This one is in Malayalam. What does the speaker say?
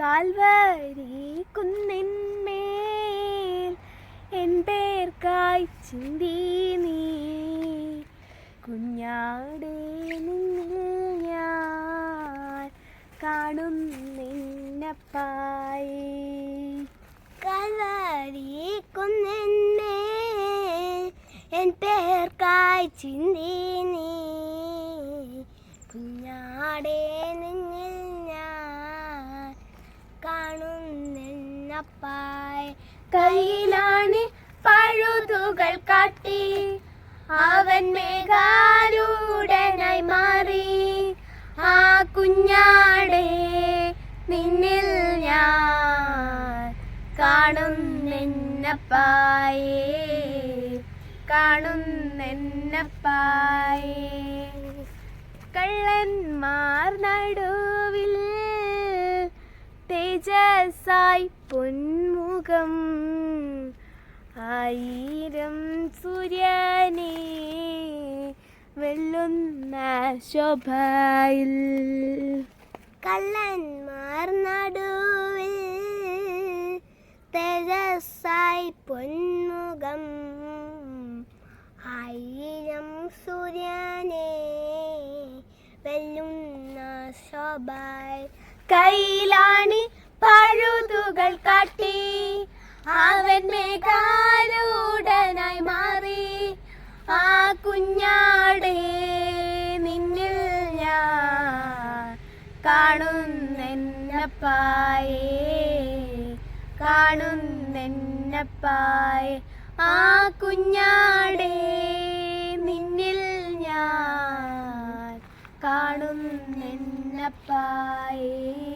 കാൽവരി കുന്നിന്മേൽ പേർക്കായി ചിന്തി നീ. കുഞ്ഞാടേ ഞാൻ കാണുന്നിന്നപ്പായി കാൽവരി കുന്നിന്മേൽ പേർക്കായി ചിന്തി നീ. കുഞ്ഞാടേ നിന്നിൽ ഞാൻ കയ്യിലാണ് പഴുതുകൾ കാട്ടി. അവൻ മേഘാരൂഢനായി മാറി. ആ കുഞ്ഞാടേ നിന്നിൽ ഞാൻ കാണുന്നെന്നപ്പായേ കാണുന്നെന്നപ്പായേ കള്ളന്മാർ നടുവിൽ തേജസ്സായി പൊന്മുഖം ആയിരം സൂര്യനെ വെള്ളുന്ന ശോഭയിൽ. കള്ളന്മാർ നടുവിൽ തേജസ്സായി പൊന്മുഖം ആയിരം സൂര്യനെ വെല്ലുന്ന ശോഭ കയ്യിലാണ് കുഞ്ഞാടേ നിന്നിൽ ഞാൻ കാണുന്നെന്നപ്പായേ കാണുന്നെന്നപ്പായേ. ആ കുഞ്ഞാടേ നിന്നിൽ ഞാൻ കാണുന്നെന്നപ്പായേ. കാണും